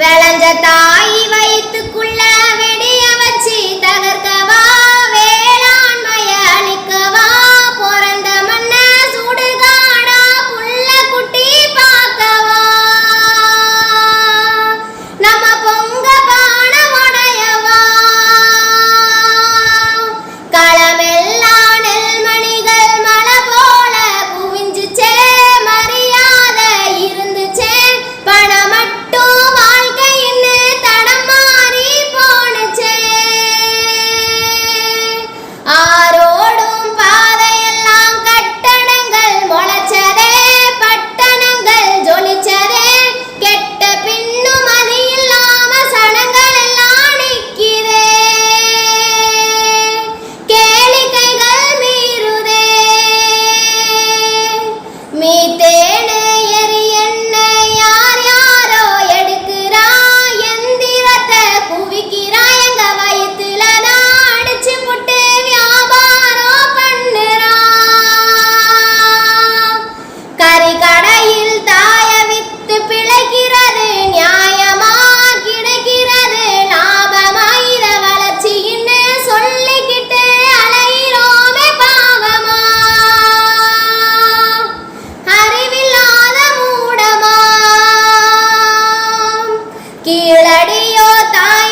விளைஞ்ச தாய் வயிற்றுக்குள்ள கீழடியோ தாய்